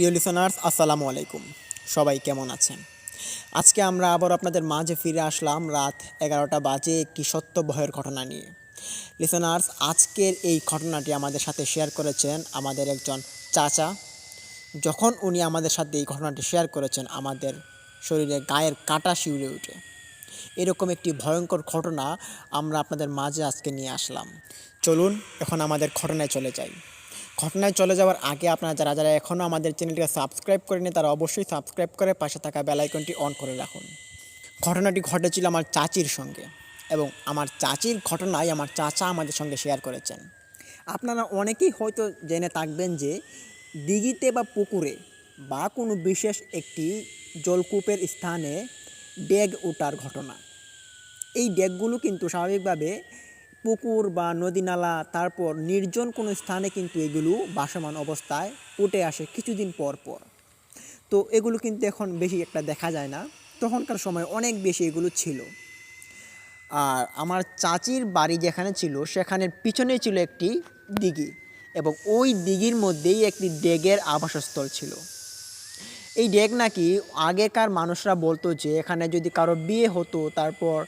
প্রিয় লিসনার্স আসসালামু আলাইকুম। সবাই কেমন আছেন? আজকে আমরা আবার আপনাদের মাঝে ফিরে আসলাম রাত এগারোটা বাজে একটি সত্য ভয়ের ঘটনা নিয়ে। লিসনার্স আজকের এই ঘটনাটি আমাদের সাথে শেয়ার করেছেন আমাদের একজন চাচা। যখন উনি আমাদের সাথে এই ঘটনাটি শেয়ার করেছেন, আমাদের শরীরে গায়ের কাটা শিউরে উঠে। এরকম একটি ভয়ঙ্কর ঘটনা আমরা আপনাদের মাঝে আজকে নিয়ে আসলাম। চলুন, এখন আমাদের ঘটনায় চলে যাই। ঘটনায় চলে যাওয়ার আগে আপনারা যারা যারা এখনও আমাদের চ্যানেলটিকে সাবস্ক্রাইব করেনি তারা অবশ্যই সাবস্ক্রাইব করে পাশে থাকা বেল আইকনটি অন করে রাখুন। ঘটনাটি ঘটেছিল আমার চাচির সঙ্গে এবং আমার চাচির ঘটনাই আমার চাচা আমাদের সঙ্গে শেয়ার করেছেন। আপনারা অনেকেই হয়তো জেনে থাকবেন যে দিঘিতে বা পুকুরে বা কোনো বিশেষ একটি জলকূপের স্থানে ডেগ ওঠার ঘটনা। এই ডেকগুলো কিন্তু স্বাভাবিকভাবে পুকুর বা নদী নালা, তারপর নির্জন কোনো স্থানে কিন্তু এগুলো বাসমান অবস্থায় উঠে আসে কিছুদিন পর পর। তো এগুলো কিন্তু এখন বেশি একটা দেখা যায় না। তখনকার সময় অনেক বেশি এগুলো ছিল। আর আমার চাচির বাড়ি যেখানে ছিল, সেখানের পিছনে ছিল একটি দিঘি এবং ওই দিঘির মধ্যেই একটি ডেগের আবাসস্থল ছিল। এই ডেক নাকি আগেকার মানুষরা বলতো যে, এখানে যদি কারও বিয়ে হতো, তারপর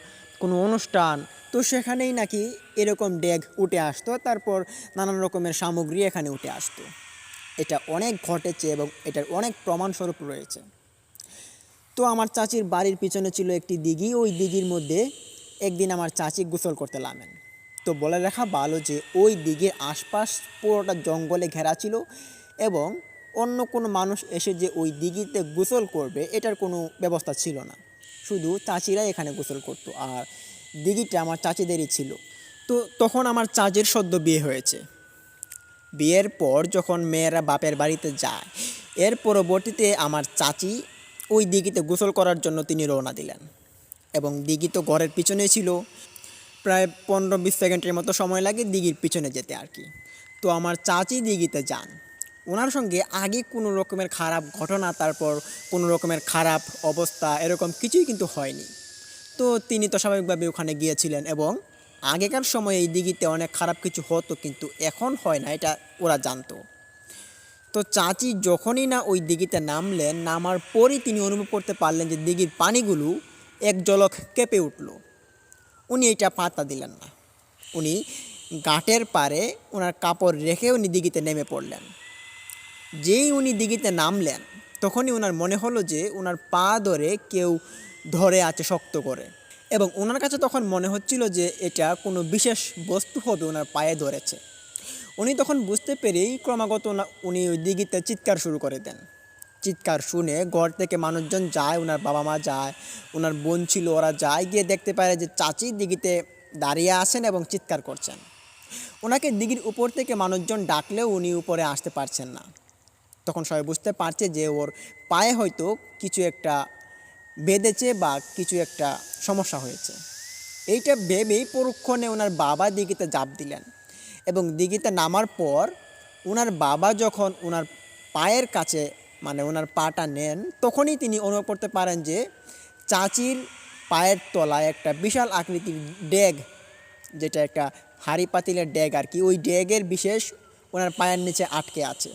কোনো অনুষ্ঠান তো সেখানেই নাকি এরকম ডেক উঠে আসতো, তারপর নানান রকমের সামগ্রী এখানে উঠে আসতো। এটা অনেক ঘটেছে এবং এটার অনেক প্রমাণস্বরূপ রয়েছে। তো আমার চাচির বাড়ির পিছনে ছিল একটি দিঘি, ওই দিঘির মধ্যে একদিন আমার চাচি গোসল করতে নামেন। তো বলে রাখা ভালো যে ওই দিঘির আশপাশ পুরোটা জঙ্গলে ঘেরা ছিল এবং অন্য কোনো মানুষ এসে যে ওই দিঘিতে গোসল করবে, এটার কোনো ব্যবস্থা ছিল না। শুধু চাচিরাই এখানে গোসল করতো। আর দিঘিটা আমার চাচিদেরই ছিল। তো তখন আমার চাচির সদ্য বিয়ে হয়েছে। বিয়ের পর যখন মেয়েরা বাপের বাড়িতে যায়, এর পরবর্তীতে আমার চাচি ওই দিঘিতে গোসল করার জন্য তিনি রওনা দিলেন এবং দিঘি তো ঘরের পিছনে ছিল। প্রায় পনেরো বিশ সেকেন্ডের মতো সময় লাগে দিঘির পিছনে যেতে আর কি। তো আমার চাচি দিঘিতে যান। ওনার সঙ্গে আগে কোনো রকমের খারাপ ঘটনা, তারপর কোনো রকমের খারাপ অবস্থা, এরকম কিছুই কিন্তু হয়নি। তো তিনি তো স্বাভাবিকভাবে ওখানে গিয়েছিলেন এবং আগেকার সময়ে এই দিঘিতে অনেক খারাপ কিছু হতো, কিন্তু এখন হয় না, এটা ওরা জানতো। তো চাচি যখনই না ওই দিঘিতে নামলেন, নামার পরই তিনি অনুভব করতে পারলেন যে দিঘির পানিগুলো এক জলক কেঁপে উঠল। উনি এটা পাত্তা দিলেন না। উনি ঘাটের পারে ওনার কাপড় রেখে উনি দিঘিতে নেমে পড়লেন। যেই উনি দিঘিতে নামলেন, তখনই ওনার মনে হলো যে ওনার পা ধরে কেউ ধরে আছে শক্ত করে। এবং ওনার কাছে তখন মনে হচ্ছিল যে এটা কোনো বিশেষ বস্তু হবে ওনার পায়ে ধরেছে। উনি তখন বুঝতে পেরেই ক্রমাগত উনি ওই দিঘিতে চিৎকার শুরু করে দেন। চিৎকার শুনে ঘর থেকে মানুষজন যায়, ওনার বাবা মা যায়, ওনার বোন ছিল, ওরা যায়, গিয়ে দেখতে পারে যে চাচি দিঘিতে দাঁড়িয়ে আছেন এবং চিৎকার করছেন। ওনাকে দিঘির উপর থেকে মানুষজন ডাকলেও উনি উপরে আসতে পারছেন না। তখন সবাই বুঝতে পারছে যে ওর পায়ে হয়তো কিছু একটা বেঁধেছে বা কিছু একটা সমস্যা হয়েছে। এইটা ভেবেই পরক্ষণে ওনার বাবা দিঘিতে জাপ দিলেন এবং দিঘিতে নামার পর ওনার বাবা যখন ওনার পায়ের কাছে মানে ওনার পাটা নেন, তখনই তিনি অনুভব করতে পারেন যে চাচির পায়ের তলায় একটা বিশাল আকৃতির ড্যাগ যেটা একটা হাড়ি পাতিলের ড্যাগ আর কি, ওই ড্যাগের বিশেষ ওনার পায়ের নিচে আটকে আছে।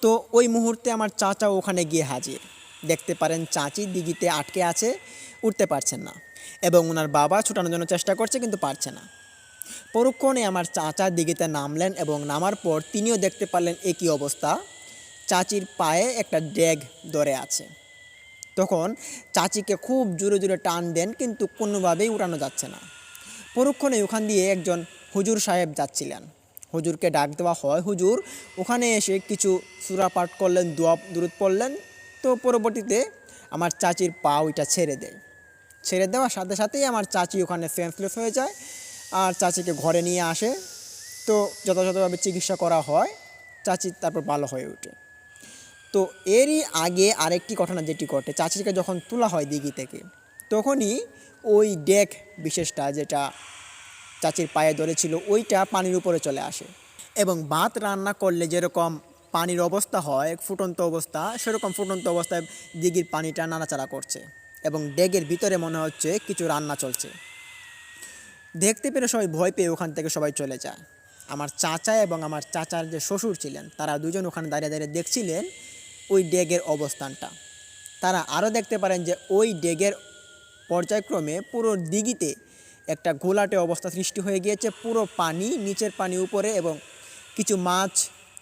তো ওই মুহূর্তে আমার চাচা ওখানে গিয়ে হাজির। দেখতে পারেন চাচি দিঘিতে আটকে আছে, উঠতে পারছেন না এবং ওনার বাবা ছুটানোর জন্য চেষ্টা করছে কিন্তু পারছে না। পরক্ষণে আমার চাচা দিঘিতে নামলেন এবং নামার পর তিনিও দেখতে পারলেন একই অবস্থা। চাচির পায়ে একটা ড্যাগ ধরে আছে। তখন চাচিকে খুব জোরে জোরে টান দেন কিন্তু কোনোভাবেই উড়ানো যাচ্ছে না। পরক্ষণে ওখান দিয়ে একজন হুজুর সাহেব যাচ্ছিলেন। হুজুরকে ডাক দেওয়া হয়, হুজুর, ওখানে এসে কিছু সুরা পাঠ করলেন, দোয়া দূরত পড়লেন তো পরবর্তীতে আমার চাচির পা ওইটা ছেড়ে দেয়। ছেড়ে দেওয়ার সাথে সাথেই আমার চাচি ওখানে সেন্সলেস হয়ে যায় আর চাচিকে ঘরে নিয়ে আসে। তো যথাযথভাবে চিকিৎসা করা হয়, চাচি তারপর ভালো হয়ে ওঠে। তো এরই আগে আরেকটি ঘটনা যেটি ঘটে, চাচিকে যখন তোলা হয় দিঘি থেকে, তখনই ওই ডেক বিশেষটা যেটা চাচির পায়ে ধরেছিল, ওইটা পানির উপরে চলে আসে এবং ভাত রান্না করলে যেরকম পানির অবস্থা হয়, ফুটন্ত অবস্থা, সেরকম ফুটন্ত অবস্থায় দিঘির পানিটা নাড়াচাড়া করছে এবং ডেগের ভিতরে মনে হচ্ছে কিছু রান্না চলছে। দেখতে পেরে সবাই ভয় পেয়ে ওখান থেকে সবাই চলে যায়। আমার চাচা এবং আমার চাচার যে শ্বশুর ছিলেন, তারা দুজন ওখানে দাঁড়িয়ে দাঁড়িয়ে দেখছিলেন ওই ডেগের অবস্থানটা। তারা আরও দেখতে পারেন যে ওই ডেগের পর্যায়ক্রমে পুরো দিঘিতে একটা ঘোলাটে অবস্থা সৃষ্টি হয়ে গিয়েছে। পুরো পানি, নিচের পানি উপরে এবং কিছু মাছ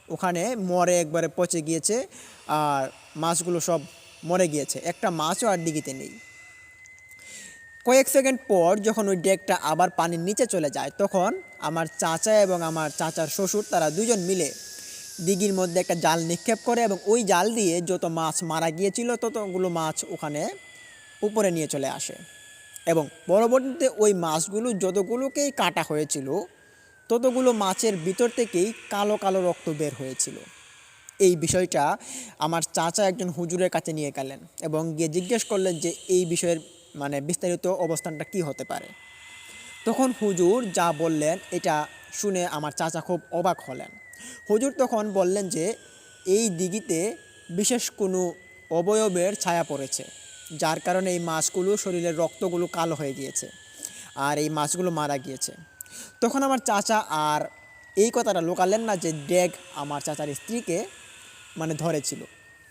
ওখানে মরে একবারে পচে গিয়েছে আর মাছগুলো সব মরে গিয়েছে। একটা মাছও আর দিঘিতে নেই। কয়েক সেকেন্ড পর যখন ওই ডেকটা আবার পানির নিচে চলে যায়, তখন আমার চাচা এবং আমার চাচার শ্বশুর তারা দুজন মিলে দিঘির মধ্যে একটা জাল নিক্ষেপ করে এবং ওই জাল দিয়ে যত মাছ মারা গিয়েছিল ততগুলো মাছ ওখানে উপরে নিয়ে চলে আসে। এবং পরবর্তীতে ওই মাছগুলো যতগুলোকেই কাটা হয়েছিল ততগুলো মাছের ভিতর থেকেই কালো কালো রক্ত বের হয়েছিল। এই বিষয়টা আমার চাচা একজন হুজুরের কাছে নিয়ে গেলেন এবং গিয়ে জিজ্ঞেস করলেন যে এই বিষয়ের মানে বিস্তারিত অবস্থানটা কি হতে পারে। তখন হুজুর যা বললেন এটা শুনে আমার চাচা খুব অবাক হলেন। হুজুর তখন বললেন যে এই দিঘিতে বিশেষ কোনো অবয়বের ছায়া পড়েছে, যার কারণে এই মাছগুলো শরীরের রক্তগুলো কালো হয়ে গিয়েছে আর এই মাছগুলো মারা গিয়েছে। তখন আমার চাচা আর এই কথাটা লোকালেন না যে ডেগ আমার চাচার স্ত্রীকে মানে ধরেছিল।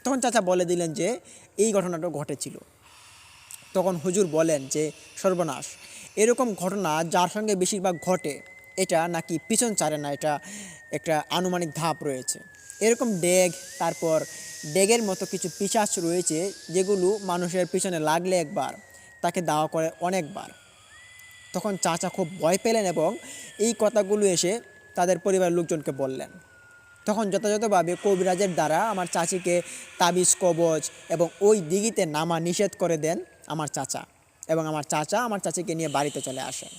তখন চাচা বলে দিলেন যে এই ঘটনাটা ঘটেছিল। তখন হুজুর বলেন যে, সর্বনাশ। এরকম ঘটনা যার সঙ্গে বেশিরভাগ ঘটে, এটা নাকি পিছন ছাড়ে না, এটা একটা আনুমানিক ধাপ রয়েছে। এরকম ডেগ তারপর ডেগের মতো কিছু পিশাচ রয়েছে যেগুলো মানুষের পিছনে লাগলে একবার, তাকে দাওয়া করে অনেকবার। তখন চাচা খুব ভয় পেলেন এবং এই কথাগুলো এসে তাদের পরিবারের লোকজনকে বললেন। তখন যথাযথভাবে কবিরাজের দ্বারা আমার চাচিকে তাবিজ, কবজ এবং ওই দিঘিতে নামা নিষেধ করে দেন আমার চাচা এবং আমার চাচা আমার চাচিকে নিয়ে বাড়িতে চলে আসেন।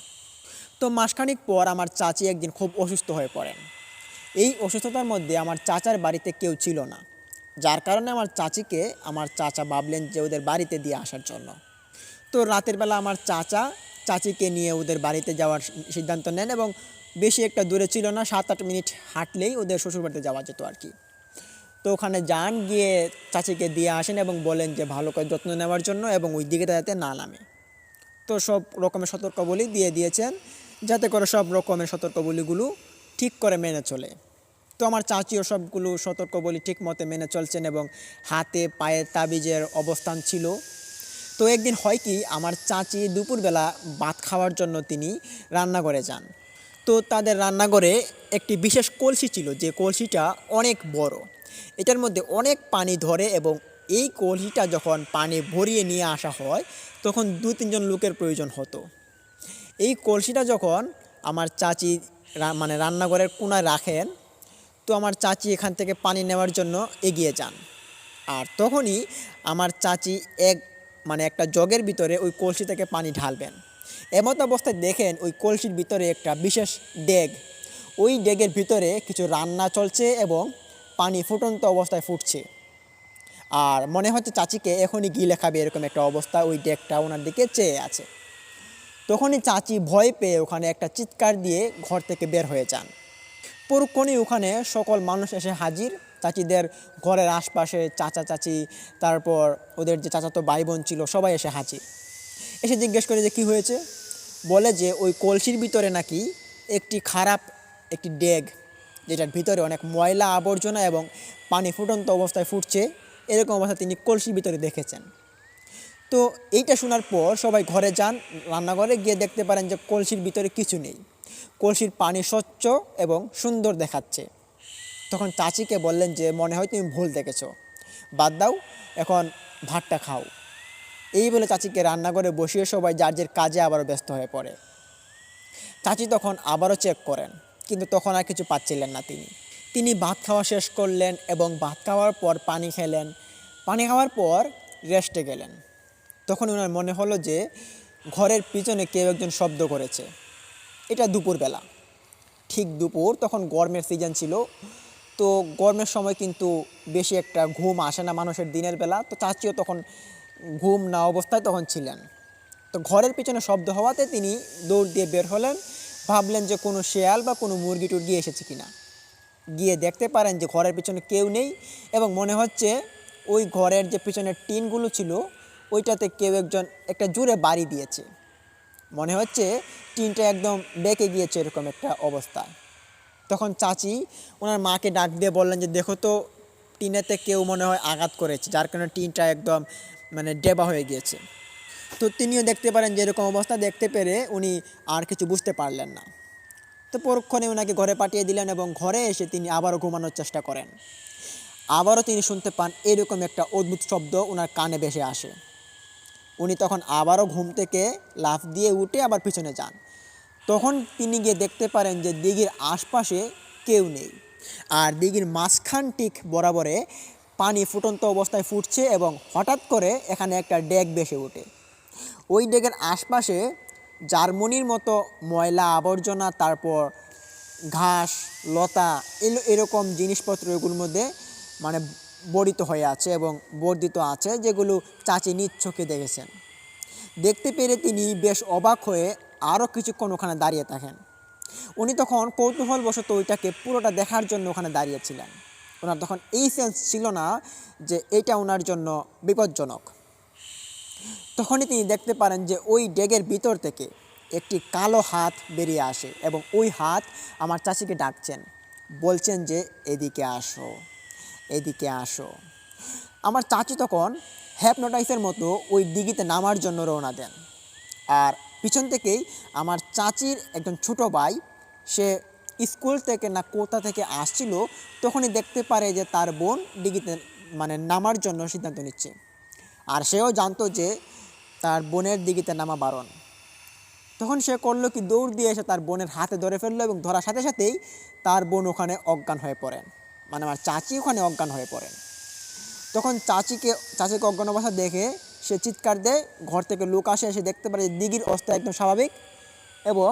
তো মাসখানিক পর আমার চাচি একদিন খুব অসুস্থ হয়ে পড়েন। এই অসুস্থতার মধ্যে আমার চাচার বাড়িতে কেউ ছিল না, যার কারণে আমার চাচিকে আমার চাচা ভাবলেন যে ওদের বাড়িতে দিয়ে আসার জন্য। তো রাতের বেলা আমার চাচা চাচিকে নিয়ে ওদের বাড়িতে যাওয়ার সিদ্ধান্ত নেন এবং বেশি একটা দূরে ছিল না সাত আট মিনিট হাঁটলেই ওদের শ্বশুরবাড়িতে যাওয়া যেত আর কি। তো ওখানে যান, গিয়ে চাচিকে দিয়ে আসেন এবং বলেন যে ভালো করে যত্ন নেওয়ার জন্য এবং ওই দিকে যাতে না নামে। তো সব রকমের সতর্কবলী দিয়ে দিয়েছেন যাতে করে সব রকমের সতর্কবলীগুলো ঠিক করে মেনে চলে। তো আমার চাচিও সবগুলো সতর্কবলী ঠিক মতে মেনে চলছেন এবং হাতে পায়ে তাবিজের অবস্থান ছিল। তো একদিন হয় কি, আমার চাচি দুপুরবেলা ভাত খাওয়ার জন্য তিনি রান্নাঘরে যান। তো তাদের রান্নাঘরে একটি বিশেষ কলসি ছিল, যে কলসিটা অনেক বড়। এটার মধ্যে অনেক পানি ধরে এবং এই কলসিটা যখন পানি ভরিয়ে নিয়ে আসা হয়, তখন দু তিনজন লোকের প্রয়োজন হতো। এই কলসিটা যখন আমার চাচি মানে রান্নাঘরের কোনায় রাখেন, তো আমার চাচি এখান থেকে পানি নেওয়ার জন্য এগিয়ে যান। আর তখনই আমার চাচি এক মানে একটা জগের ভিতরে ওই কলসি থেকে পানি ঢালবেন। এমত অবস্থায় দেখেন ওই কলসির ভিতরে একটা বিশেষ ডেগ। ওই ডেগের ভিতরে কিছু রান্না চলছে এবং পানি ফুটন্ত অবস্থায় ফুটছে। আর মনে হচ্ছে চাচিকে এখনই গিলে খাবে এরকম একটা অবস্থা ওই ডেগটা ওনার দিকে চেয়ে আছে। তখনই চাচি ভয় পেয়ে ওখানে একটা চিৎকার দিয়ে ঘর থেকে বের হয়ে যান। পরক্ষণই ওখানে সকল মানুষ এসে হাজির। চাচিদের ঘরের আশপাশে চাচা চাচি, তারপর ওদের যে চাচাতো ভাই বোন ছিল, সবাই এসে হাজির এসে জিজ্ঞেস করে যে কি হয়েছে? বলে যে ওই কলসির ভিতরে নাকি একটি খারাপ একটি ডেগ, যেটার ভিতরে অনেক ময়লা আবর্জনা এবং পানি ফুটন্ত অবস্থায় ফুটছে, এরকম অবস্থা তিনি কলসির ভিতরে দেখেছেন। তো এইটা শোনার পর সবাই ঘরে যান, রান্নাঘরে গিয়ে দেখতে পারেন যে কলসির ভিতরে কিছু নেই। কলসির পানি স্বচ্ছ এবং সুন্দর দেখাচ্ছে। তখন চাচিকে বললেন যে, মনে হয় তুমি ভুল দেখেছ। বাদ দাও, এখন ভাতটা খাও। এই বলে চাচিকে রান্নাঘরে বসিয়ে সবাই যার যার কাজে আবারও ব্যস্ত হয়ে পড়ে। চাচি তখন আবারও চেক করেন, কিন্তু তখন আর কিছু পাচ্ছিলেন না তিনি। তিনি ভাত খাওয়া শেষ করলেন এবং ভাত খাওয়ার পর পানি খেলেন। পানি খাওয়ার পর রেস্টে গেলেন। তখন ওনার মনে হলো যে, ঘরের পিছনে কেউ একজন শব্দ করেছে। এটা দুপুরবেলা। ঠিক দুপুর, তখন গরমের সিজন ছিল। তো গরমের সময় কিন্তু বেশি একটা ঘুম আসে না মানুষের দিনের বেলা। তো চাচিও তখন ঘুম না অবস্থায় তখন ছিলেন। তো ঘরের পিছনে শব্দ হওয়াতে তিনি দৌড় দিয়ে বের হলেন, ভাবলেন যে কোনো শেয়াল বা কোনো মুরগি টুরগি এসেছে কিনা। গিয়ে দেখতে পারেন যে ঘরের পিছনে কেউ নেই এবং মনে হচ্ছে ওই ঘরের যে পিছনের টিনগুলো ছিল, ওইটাতে কেউ একজন একটা জুড়ে বাড়ি দিয়েছে। মনে হচ্ছে টিনটা একদম বেঁকে গিয়েছে এরকম একটা অবস্থা। তখন চাচি ওনার মাকে ডাক দিয়ে বললেন যে, দেখো তো, টিনেতে কেউ মনে হয় আঘাত করেছে, যার কারণে টিনটা একদম মানে ডেবা হয়ে গিয়েছে। তো তিনিও দেখতে পারেন যে এরকম অবস্থা দেখতে পেরে উনি আর কিছু বুঝতে পারলেন না। তো পরক্ষণে ওনাকে ঘরে পাঠিয়ে দিলেন এবং ঘরে এসে তিনি আবারও ঘুমানোর চেষ্টা করেন। আবারও তিনি শুনতে পান এরকম একটা অদ্ভুত শব্দ ওনার কানে ভেসে আসে। উনি তখন আবারও ঘুম থেকে লাফ দিয়ে উঠে আবার পিছনে যান। তখন তিনি গিয়ে দেখতে পারেন যে দিঘির আশপাশে কেউ নেই। আর দিঘির মাঝখান ঠিক বরাবরে পানি ফুটন্ত অবস্থায় ফুটছে এবং হঠাৎ করে এখানে একটা ডেক বেসে ওঠে। ওই ডেকের আশপাশে জার্মনির মতো ময়লা আবর্জনা, তারপর ঘাস, লতা এরকম জিনিসপত্র এগুলোর মধ্যে মানে বড়িত হয়ে আছে এবং বর্ধিত আছে, যেগুলো চাচি চোখে দেখেছেন। দেখতে পেরে তিনি বেশ অবাক হয়ে আরও কিছুক্ষণ ওখানে দাঁড়িয়ে থাকেন। উনি তখন কৌতূহলবশত ওইটাকে পুরোটা দেখার জন্য ওখানে দাঁড়িয়েছিলেন। ওনার তখন এই সেন্স ছিল না যে এটা ওনার জন্য বিপজ্জনক। তখনই তিনি দেখতে পারেন যে ওই ডেগের ভিতর থেকে একটি কালো হাত বেরিয়ে আসে এবং ওই হাত আমার চাচিকে ডাকছেন, বলছেন যে, এদিকে আসো এদিকে আসো। আমার চাচি তখন হ্যাপনোটাইসের মতো ওই দিঘিতে নামার জন্য রওনা দেন। আর পিছন থেকেই আমার চাচির একজন ছোট ভাই, সে স্কুল থেকে না কোথা থেকে আসছিল, তখনই দেখতে পারে যে তার বোন দিঘিতে মানে নামার জন্য সিদ্ধান্ত নিচ্ছে। আর সেও জানতো যে তার বোনের দিঘিতে নামা বারণ। তখন সে করল কি, দৌড় দিয়ে এসে তার বোনের হাতে ধরে ফেলল এবং ধরার সাথে সাথেই তার বোন ওখানে অজ্ঞান হয়ে পড়েন। মানে আমার চাচি ওখানে অজ্ঞান হয়ে পড়েন। তখন চাচিকে চাচিকে অজ্ঞান অবস্থা দেখে সে চিৎকার দেয়, ঘর থেকে লোক আসে, এসে দেখতে পারে যে দিঘির অবস্থা একদম স্বাভাবিক এবং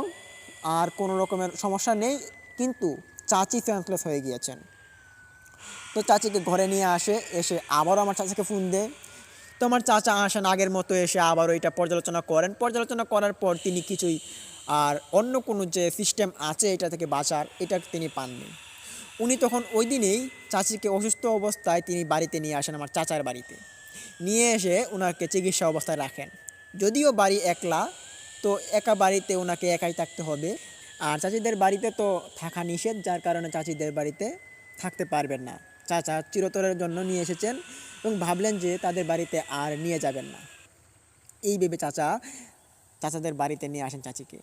আর কোনো রকমের সমস্যা নেই, কিন্তু চাচি সেন্সলেস হয়ে গিয়েছেন। তো চাচিকে ঘরে নিয়ে আসে, এসে আবারও আমার চাচাকে ফোন দেয়। তো আমার চাচা আসেন আগের মতো, এসে আবারও এটা পর্যালোচনা করেন। পর্যালোচনা করার পর তিনি কিছুই আর অন্য কোনো যে সিস্টেম আছে, এটা থেকে বাঁচার, এটা তিনি পাননি। উনি তখন ওই দিনেই চাচিকে অসুস্থ অবস্থায় তিনি বাড়িতে নিয়ে আসেন আমার চাচার বাড়িতে। নিয়ে এসে ওনাকে চিকিৎসা অবস্থায় রাখেন। যদিও বাড়ি একলা, তো একা বাড়িতে ওনাকে একাই থাকতে হবে। আর চাচিদের বাড়িতে তো থাকা নিষেধ, যার কারণে চাচিদের বাড়িতে থাকতে পারবেন না। চাচা চিরতরের জন্য নিয়ে এসেছেন এবং ভাবলেন যে তাদের বাড়িতে আর নিয়ে যাবেন না। এই ভেবে চাচা, চাচাদের বাড়িতে নিয়ে আসেন চাচিকে।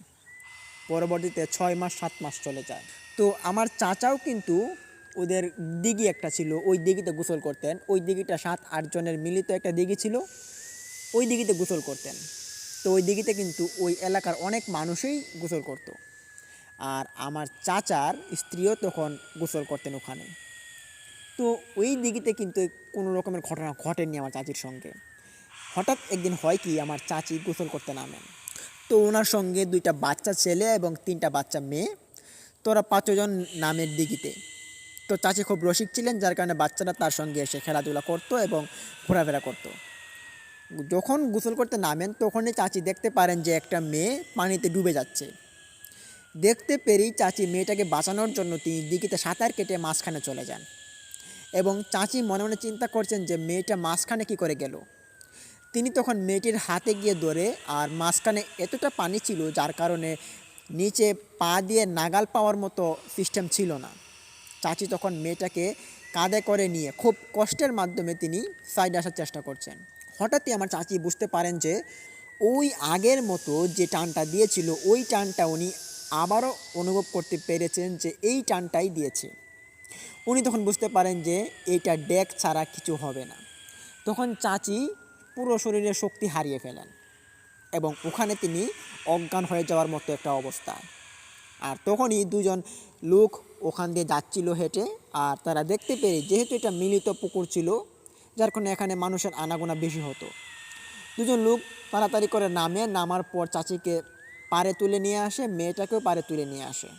পরবর্তীতে ছয় মাস, সাত মাস চলে যায়। তো আমার চাচাও কিন্তু ওদের দিঘি একটা ছিল, ওই দিঘিতে গোসল করতেন। ওই দিঘিটা সাত, আট জনের মিলিত একটা দিঘি ছিল, ওই দিঘিতে গোসল করতেন। তো ওই দিঘিতে কিন্তু ওই এলাকার অনেক মানুষই গোসল করত। আর আমার চাচার স্ত্রীও তখন গোসল করতেন ওখানে। তো ওই দিঘিতে কিন্তু কোনো রকমের ঘটনা ঘটেনি আমার চাচির সঙ্গে। হঠাৎ একদিন হয় কি, আমার চাচি গোসল করতে নামেন। তো ওনার সঙ্গে দুইটা বাচ্চা ছেলে এবং তিনটা বাচ্চা মেয়ে, তোরা পাঁচজন নামের দিঘিতে। তো চাচি খুব রসিক ছিলেন, যার কারণে বাচ্চারা তার সঙ্গে এসে খেলাধুলা করতো এবং ঘোরাফেরা করতো। যখন গোসল করতে নামেন, তখনই চাচি দেখতে পারেন যে একটা মেয়ে পানিতে ডুবে যাচ্ছে। দেখতে পেরেই চাচি মেয়েটাকে বাঁচানোর জন্য তিনি দিঘিতে সাঁতার কেটে মাঝখানে চলে যান এবং চাচি মনে মনে চিন্তা করছেন যে মেয়েটা মাঝখানে কি করে গেল। তিনি তখন মেয়েটির হাতে গিয়ে ধরে আর মাঝখানে এতটা পানি ছিল, যার কারণে নিচে পা দিয়ে নাগাল পাওয়ার মতো সিস্টেম ছিল না। চাচি তখন মেয়েটাকে কাঁধে করে নিয়ে খুব কষ্টের মাধ্যমে তিনি সাইডে আসার চেষ্টা করছেন। হঠাৎই আমার চাচি বুঝতে পারেন যে ওই আগের মতো যে টানটা দিয়েছিল, ওই টানটা উনি আবারও অনুভব করতে পেরেছেন যে এই টানটাই দিয়েছে। উনি তখন বুঝতে পারেন যে এইটা ডেক ছাড়া কিছু হবে না। তখন চাচি পুরো শরীরের শক্তি হারিয়ে ফেলেন এবং ওখানে তিনি অজ্ঞান হয়ে যাওয়ার মতো একটা অবস্থা। আর তখনই দুজন লোক ওখান দিয়ে যাচ্ছিল হেঁটে আর তারা দেখতে পেরে যেহেতু এটা মিলিত পুকুর ছিল, যার কারণে এখানে মানুষের আনাগোনা বেশি হতো। দুজন লোক তাড়াতাড়ি করে নামে, নামার পর চাচিকে পারে তুলে নিয়ে আসে, মেয়েটাকেও পারে তুলে নিয়ে আসে।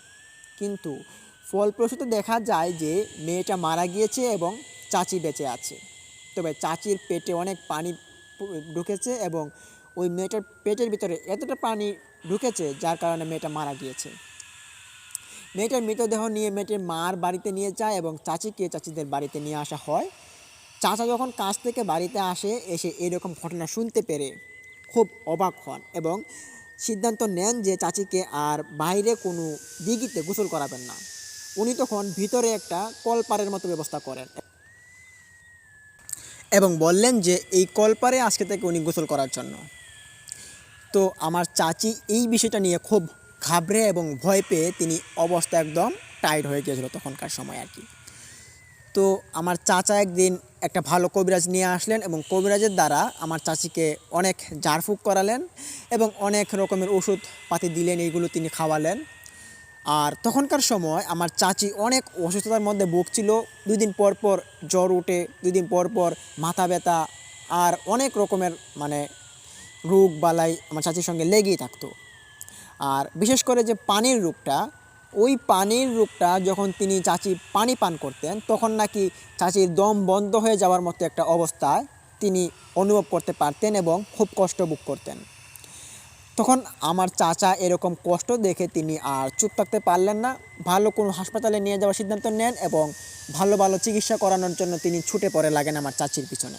কিন্তু ফলপ্রসূত দেখা যায় যে মেয়েটা মারা গিয়েছে এবং চাচি বেঁচে আছে। তবে চাচির পেটে অনেক পানি ঢুকেছে এবং ওই মেয়েটার পেটের ভিতরে এতটা পানি ঢুকেছে যার কারণে মেয়েটা মারা গিয়েছে। মেয়েটার মৃতদেহ নিয়ে মেয়েটির মার বাড়িতে নিয়ে যায় এবং চাচিকে চাচিদের বাড়িতে নিয়ে আসা হয়। চাচা যখন কাজ থেকে বাড়িতে আসে, এসে এরকম ঘটনা শুনতে পেরে খুব অবাক হন এবং সিদ্ধান্ত নেন যে চাচিকে আর বাইরে কোনো দিঘিতে গোসল করাবেন না। উনি তখন ভিতরে একটা কলপারের মতো ব্যবস্থা করেন এবং বললেন যে, এই কলপারে আজকে থেকে উনি গোসল করার জন্য। তো আমার চাচি এই বিষয়টা নিয়ে খুব ঘাবড়ে এবং ভয় পেয়ে তিনি অবস্থা একদম টাইট হয়ে গিয়েছিল তখনকার সময় আর কি। তো আমার চাচা একদিন একটা ভালো কবিরাজ নিয়ে আসলেন এবং কবিরাজের দ্বারা আমার চাচিকে অনেক ঝাড়ফুঁক করালেন এবং অনেক রকমের ওষুধ পাতি দিলেন, এইগুলো তিনি খাওয়ালেন। আর তখনকার সময় আমার চাচি অনেক অসুস্থতার মধ্যে ভুগছিল। দুই দিন পর পর জ্বর উঠে দুই দিন পর পর মাথা ব্যথা আর অনেক রকমের মানে রোগ বালাই আমার চাচির সঙ্গে লেগেই থাকতো। আর বিশেষ করে যে পানির রূপটা, ওই পানির রূপটা যখন তিনি চাচি পানি পান করতেন, তখন নাকি চাচির দম বন্ধ হয়ে যাওয়ার মতো একটা অবস্থায় তিনি অনুভব করতে পারতেন এবং খুব কষ্ট ভোগ করতেন। তখন আমার চাচা এরকম কষ্ট দেখে তিনি আর চুপ থাকতে পারলেন না, ভালো কোনো হাসপাতালে নিয়ে যাওয়ার সিদ্ধান্ত নেন এবং ভালো ভালো চিকিৎসা করানোর জন্য তিনি ছুটে পড়ে লাগেন আমার চাচির পিছনে।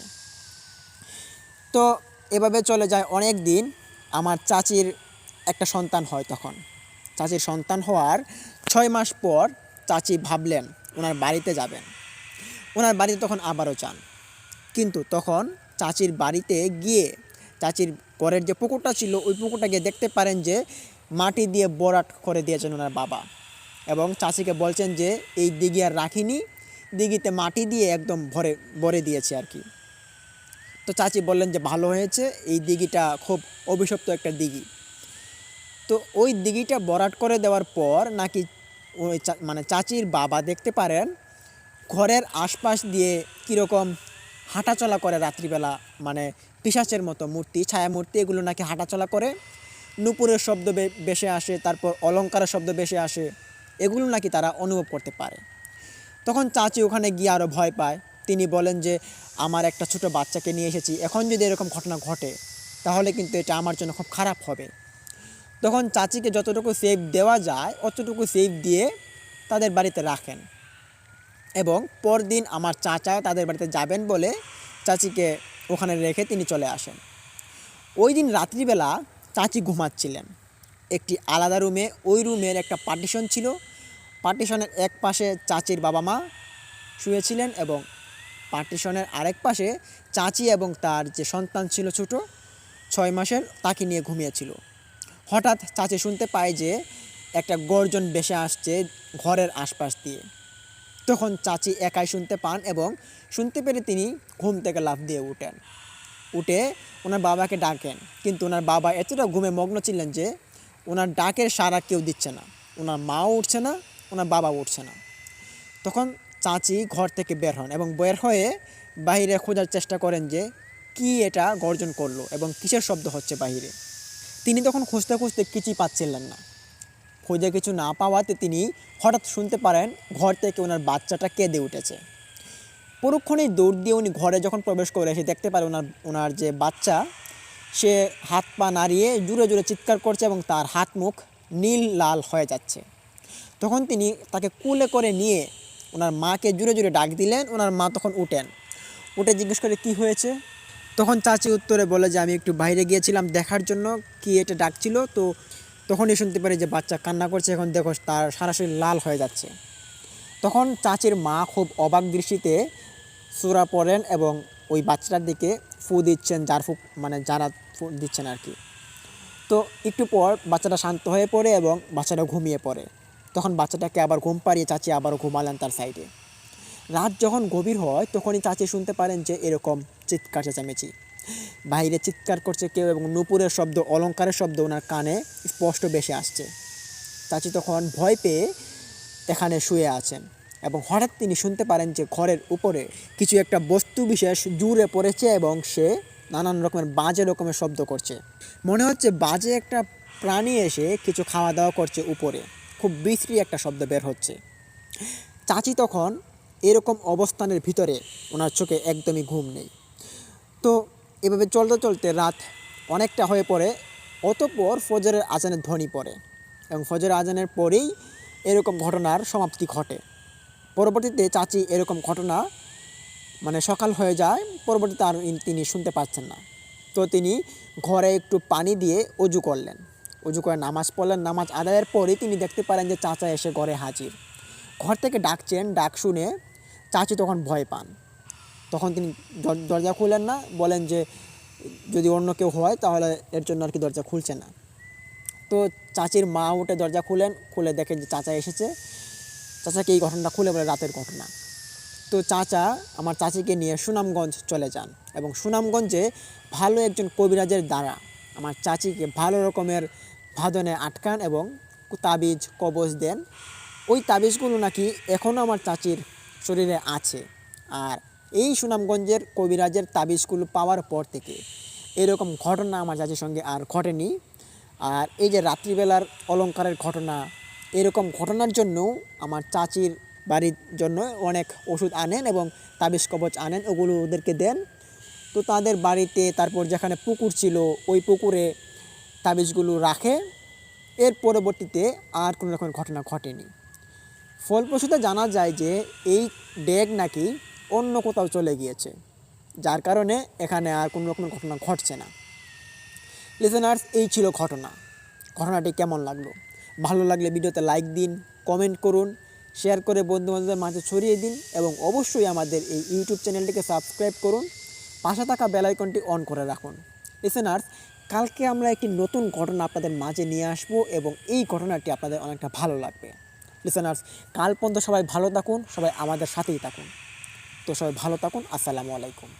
তো এভাবে চলে যায় অনেক দিন, আমার চাচির একটা সন্তান হয় তখন। চাচির সন্তান হওয়ার ছয় মাস পর চাচি ভাবলেন ওনার বাড়িতে যাবেন। ওনার বাড়িতে তখন আবারও চান কিন্তু তখন চাচির বাড়িতে গিয়ে চাচির পরের যে পুকুরটা ছিল, ওই পুকুরটা গিয়ে দেখতে পারেন যে মাটি দিয়ে বরাট করে দিয়েছেন ওনার বাবা। এবং চাচিকে বলছেন যে, এই দিঘি আর রাখিনি। দিঘিতে মাটি দিয়ে একদম ভরে ভরে দিয়েছে আর কি। তো চাচি বললেন যে, ভালো হয়েছে। এই দিঘিটা খুব অভিশপ্ত একটা দিঘি। তো ওই দিঘিটা বরাট করে দেওয়ার পর নাকি ওই মানে চাচির বাবা দেখতে পারেন, ঘরের আশপাশ দিয়ে কীরকম হাঁটাচলা করে রাত্রিবেলা মানে পিশাচের মতো মূর্তি ছায়া মূর্তি এগুলো নাকি হাঁটাচলা করে। নুপুরের শব্দ বেশি আসে, তারপর অলঙ্কারের শব্দ বেশি আসে, এগুলো নাকি তারা অনুভব করতে পারে। তখন চাচি ওখানে গিয়ে আরও ভয় পায়। তিনি বলেন যে, আমার একটা ছোট বাচ্চাকে নিয়ে এসেছি, এখন যদি এরকম ঘটনা ঘটে, তাহলে কিন্তু এটা আমার জন্য খুব খারাপ হবে। তখন চাচিকে যতটুকু সেফ দেওয়া যায়, অতটুকু সেফ দিয়ে তাদের বাড়িতে রাখেন। এবং পরদিন আমার চাচা তাদের বাড়িতে যাবেন বলে চাচিকে ওখানে রেখে তিনি চলে আসেন। ওই দিন রাত্রিবেলা চাচি ঘুমাচ্ছিলেন। একটি আলাদা রুমে, ওই রুমের একটা পার্টিশন ছিল। পার্টিশনের এক পাশে চাচির বাবা মা শুয়েছিলেন এবং পার্টিশনের আরেক পাশে চাচি এবং তার যে সন্তান ছিল ছোট, ছয় মাসের, তাকে নিয়ে ঘুমিয়েছিল। হঠাৎ চাচি শুনতে পায় যে একটা গর্জন বেসে আসছে ঘরের আশপাশ দিয়ে। তখন চাচি একাই শুনতে পান এবং শুনতে পেরে তিনি ঘুম থেকে লাফ দিয়ে উঠেন। উঠে ওনার বাবাকে ডাকেন, কিন্তু ওনার বাবা এতটা ঘুমে মগ্ন ছিলেন যে ওনার ডাকের সারা কেউ দিচ্ছে না। ওনার মাও উঠছে না, ওনার বাবা উঠছে না। তখন চাচি ঘর থেকে বের হন এবং বের হয়ে বাইরে খোঁজার চেষ্টা করেন যে কি এটা গর্জন করল এবং কিসের শব্দ হচ্ছে বাইরে তিনি তখন খুঁজতে খুঁজতে কিছুই পাচ্ছিলেন না। খুঁজে কিছু না পাওয়াতে তিনি হঠাৎ শুনতে পারেন, ঘর থেকে ওনার বাচ্চাটা কেঁদে উঠেছে। পরক্ষণেই দৌড় দিয়ে উনি ঘরে যখন প্রবেশ করে এসে দেখতে পারে ওনার ওনার যে বাচ্চা, সে হাত পা নাড়িয়ে জুড়ে জুড়ে চিৎকার করছে এবং তার হাত মুখ নীল লাল হয়ে যাচ্ছে। তখন তিনি তাকে কুলে করে নিয়ে ওনার মাকে জুড়ে জুড়ে ডাক দিলেন, ওনার মা তখন উঠেন। উঠে জিজ্ঞেস করে, কি হয়েছে? তখন চাচি উত্তরে বলে যে, আমি একটু বাইরে গিয়েছিলাম দেখার জন্য। কি এটা ডাকছিল? তো তখনই শুনতে পারি যে, বাচ্চা কান্না করছে। এখন দেখো, তার সরাসরি লাল হয়ে যাচ্ছে। তখন চাচির মা খুব অবাক দৃষ্টিতে সুরা পড়েন এবং ওই বাচ্চাটার দিকে ফু দিচ্ছেন, যার ফু মানে যারা ফু দিচ্ছেন আর কি। তো একটু পর বাচ্চাটা শান্ত হয়ে পড়ে এবং বাচ্চাটা ঘুমিয়ে পড়ে। তখন বাচ্চাটাকে আবার ঘুম পাড়িয়ে চাচি আবারও ঘুমালেন তার সাইডে রাত যখন গভীর হয়, তখনই চাচি শুনতে পারেন যে, এরকম চিৎকার চেঁচামেচি। বাইরে চিৎকার করছে কেউ এবং নুপুরের শব্দ, অলঙ্কারের শব্দ ওনার কানে স্পষ্ট বেশি আসছে। চাচি তখন ভয় পেয়ে এখানে শুয়ে আছেন এবং হঠাৎ তিনি শুনতে পারেন যে ঘরের উপরে কিছু একটা বস্তু বিশেষ জুড়ে পড়েছে এবং সে নানান রকমের বাজে রকমের শব্দ করছে। মনে হচ্ছে বাজে একটা প্রাণী এসে কিছু খাওয়া দাওয়া করছে উপরে। খুব বিশ্রী একটা শব্দ বের হচ্ছে। চাচি তখন এরকম অবস্থানের ভিতরে ওনার চোখে একদমই ঘুম নেই। এভাবে চলতে চলতে রাত অনেকটা হয়ে পড়ে, অতপর ফজরের আজানের ধ্বনি পড়ে এবং ফজরের আজানের পরেই এরকম ঘটনার সমাপ্তি ঘটে। পরবর্তীতে চাচি এরকম ঘটনা মানে সকাল হয়ে যায়, পরবর্তীতে আর তিনি শুনতে পাচ্ছেন না। তো তিনি ঘরে একটু পানি দিয়ে অজু করলেন। অজু করে নামাজ পড়লেন। নামাজ আদায়ের পরেই তিনি দেখতে পারেন যে চাচা এসে ঘরে হাজির। ঘর থেকে ডাকছেন, ডাক শুনে চাচি তখন ভয় পান। তখন তিনি দর- দরজা খুলেন না, বলেন যে যদি অন্য কেউ হয় তাহলে এর জন্য আর কি দরজা খুলছে না। তো চাচির মা উঠে দরজা খুলেন, খুলে দেখেন যে চাচা এসেছে। চাচাকে এই ঘটনাটা খুলে বলে রাতের ঘটনা। তো চাচা, আমার চাচিকে নিয়ে সুনামগঞ্জ চলে যান এবং সুনামগঞ্জে ভালো একজন কবিরাজের দ্বারা আমার চাচিকে ভালো রকমের ভাদনে আটকান এবং তাবিজ, কবজ দেন। ওই তাবিজগুলো নাকি এখনও আমার চাচির শরীরে আছে। আর এই সুনামগঞ্জের কবিরাজের তাবিজগুলো পাওয়ার পর থেকে এরকম ঘটনা আমার চাচির সঙ্গে আর ঘটেনি। আর এই যে রাত্রিবেলার অলংকারের ঘটনা, এরকম ঘটনার জন্য আমার চাচির বাড়ির জন্য অনেক ওষুধ আনেন এবং তাবিজ কবচ আনেন, ওগুলো ওদেরকে দেন। তো তাদের বাড়িতে তারপর যেখানে পুকুর ছিল, ওই পুকুরে তাবিজগুলো রাখে। এর পরবর্তীতে আর কোনো রকম ঘটনা ঘটেনি। ফলপ্রসূতে জানা যায় যে এই ডেগ নাকি অন্য কোথাও চলে গিয়েছে, যার কারণে এখানে আর কোনো রকমের ঘটনা ঘটছে না। লিসেনার্স এই ছিল ঘটনা। ঘটনাটি কেমন লাগল? ভালো লাগলে ভিডিওতে লাইক দিন কমেন্ট করুন শেয়ার করে বন্ধু বান্ধবদের মাঝে ছড়িয়ে দিন, এবং অবশ্যই আমাদের এই ইউটিউব চ্যানেলটিকে সাবস্ক্রাইব করুন। পাশে থাকা বেলাইকনটি অন করে রাখুন। লিসেনার্স কালকে আমরা একটি নতুন ঘটনা আপনাদের মাঝে নিয়ে আসব, এবং এই ঘটনাটি আপনাদের অনেকটা ভালো লাগবে। লিসেনার্স কাল পর্যন্ত সবাই ভালো থাকুন, সবাই আমাদের সাথেই থাকুন। তো সবাই ভালো থাকুন আসসালামু আলাইকুম।